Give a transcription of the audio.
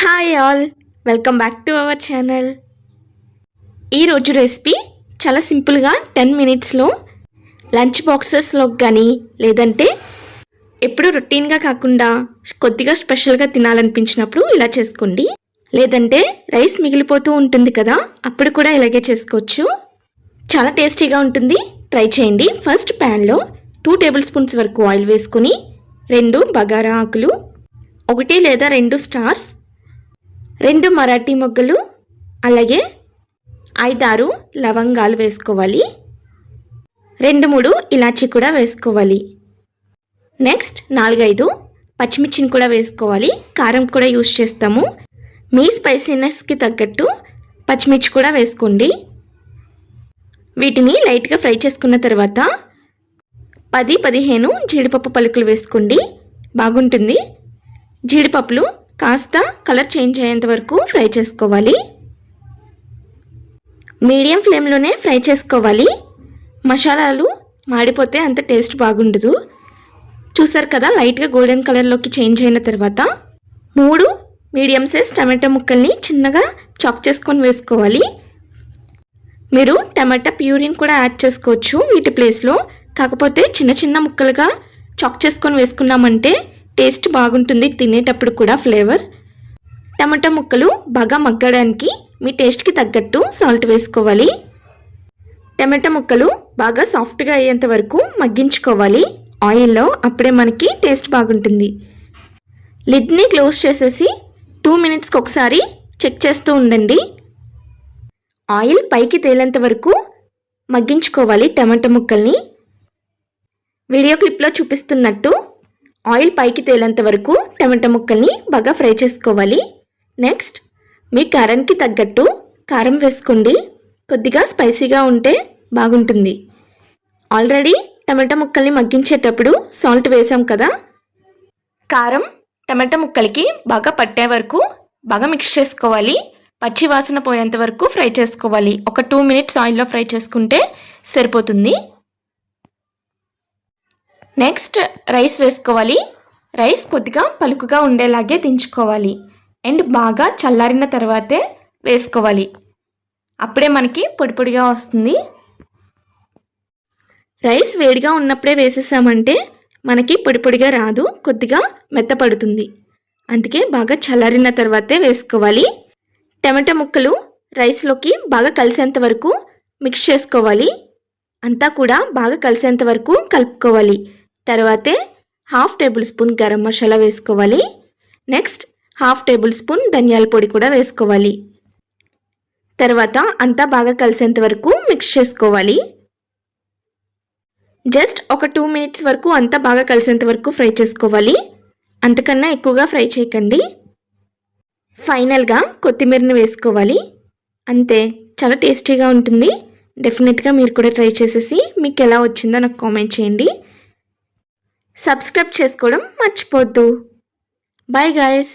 Hi all welcome back to our channel ఈరోజు recipe చాలా సింపుల్గా టెన్ మినిట్స్లో లంచ్ బాక్సెస్లో కానీ లేదంటే ఎప్పుడు రొటీన్గా కాకుండా కొద్దిగా స్పెషల్గా తినాలనిపించినప్పుడు ఇలా చేసుకోండి. లేదంటే రైస్ మిగిలిపోతూ ఉంటుంది కదా అప్పుడు కూడా ఇలాగే చేసుకోవచ్చు. చాలా టేస్టీగా ఉంటుంది. ట్రై చేయండి. ఫస్ట్ ప్యాన్లో టూ టేబుల్ స్పూన్స్ వరకు ఆయిల్ వేసుకుని రెండు బగారా ఆకులు ఒకటి లేదా రెండు స్టార్స్ రెండు మరాఠీ మొగ్గలు అలాగే ఐదారు లవంగాలు వేసుకోవాలి. రెండు మూడు ఇలాచీ కూడా వేసుకోవాలి. నెక్స్ట్ నాలుగైదు పచ్చిమిర్చిని కూడా వేసుకోవాలి. కారం కూడా యూస్ చేస్తాము. మీ స్పైసీనెస్కి తగ్గట్టు పచ్చిమిర్చి కూడా వేసుకోండి. వీటిని లైట్గా ఫ్రై చేసుకున్న తర్వాత పది పదిహేను జీడిపప్పు పలుకులు వేసుకోండి. బాగుంటుంది. జీడిపప్పులు కాస్త కలర్ చేంజ్ అయ్యేంత వరకు ఫ్రై చేసుకోవాలి. మీడియం ఫ్లేమ్లోనే ఫ్రై చేసుకోవాలి. మసాలాలు మాడిపోతే అంత టేస్ట్ బాగుండదు. చూసారు కదా లైట్గా గోల్డెన్ కలర్లోకి చేంజ్ అయిన తర్వాత మూడు మీడియం సైజ్ టమాటా ముక్కల్ని చిన్నగా చాక్ చేసుకొని వేసుకోవాలి. మీరు టమాటా ప్యూరిన్ కూడా యాడ్ చేసుకోవచ్చు. వీటి ప్లేస్లో కాకపోతే చిన్న చిన్న ముక్కలుగా చాక్ చేసుకొని వేసుకున్నామంటే టేస్ట్ బాగుంటుంది తినేటప్పుడు కూడా ఫ్లేవర్. టమాటా ముక్కలు బాగా మగ్గడానికి మీ టేస్ట్కి తగ్గట్టు సాల్ట్ వేసుకోవాలి. టమాటా ముక్కలు బాగా సాఫ్ట్గా అయ్యేంత వరకు మగ్గించుకోవాలి. ఆయిల్లో అప్పుడే మనకి టేస్ట్ బాగుంటుంది. లిడ్ని క్లోజ్ చేసేసి టూ మినిట్స్కి ఒకసారి చెక్ చేస్తూ ఉండండి. ఆయిల్ పైకి తేలేంత వరకు మగ్గించుకోవాలి టమాటా ముక్కల్ని. వీడియో క్లిప్లో చూపిస్తున్నట్టు ఆయిల్ పైకి తేలేంత వరకు టమాటా ముక్కల్ని బాగా ఫ్రై చేసుకోవాలి. నెక్స్ట్ మీ కారానికి తగ్గట్టు కారం వేసుకోండి. కొద్దిగా స్పైసీగా ఉంటే బాగుంటుంది. ఆల్రెడీ టమాటా ముక్కల్ని మగ్గించేటప్పుడు సాల్ట్ వేసాం కదా? కారం టమాటా ముక్కలకి బాగా పట్టే వరకు బాగా మిక్స్ చేసుకోవాలి. పచ్చి వాసన పోయేంత వరకు ఫ్రై చేసుకోవాలి. ఒక టూ మినిట్స్ ఆయిల్లో ఫ్రై చేసుకుంటే సరిపోతుంది. నెక్స్ట్ రైస్ వేసుకోవాలి. రైస్ కొద్దిగా పలుకుగా ఉండేలాగే దించుకోవాలి. అండ్ బాగా చల్లారిన తర్వాతే వేసుకోవాలి. అప్పుడే మనకి పొడి పొడిగా వస్తుంది. రైస్ వేడిగా ఉన్నప్పుడే వేసేసామంటే మనకి పొడి పొడిగా రాదు కొద్దిగా మెత్తపడుతుంది అందుకే బాగా చల్లారిన తర్వాతే వేసుకోవాలి. టమాటా ముక్కలు రైస్లోకి బాగా కలిసేంత వరకు మిక్స్ చేసుకోవాలి. అంతా కూడా బాగా కలిసేంత వరకు కలుపుకోవాలి. తర్వాతే half tablespoon garam masala వేసుకోవాలి. నెక్స్ట్ హాఫ్ టేబుల్ స్పూన్ ధనియాల పొడి కూడా వేసుకోవాలి. తర్వాత అంతా బాగా కలిసేంత వరకు మిక్స్ చేసుకోవాలి. జస్ట్ ఒక టూ మినిట్స్ వరకు అంతా బాగా కలిసేంత వరకు ఫ్రై చేసుకోవాలి. అంతకన్నా ఎక్కువగా ఫ్రై చేయకండి. ఫైనల్గా కొత్తిమీరని వేసుకోవాలి. అంతే చాలా టేస్టీగా ఉంటుంది. డెఫినెట్గా మీరు కూడా ట్రై చేసేసి మీకు ఎలా వచ్చిందో నాకు కామెంట్ చేయండి. సబ్స్క్రైబ్ చేసుకోవడం మర్చిపోద్దు. Bye guys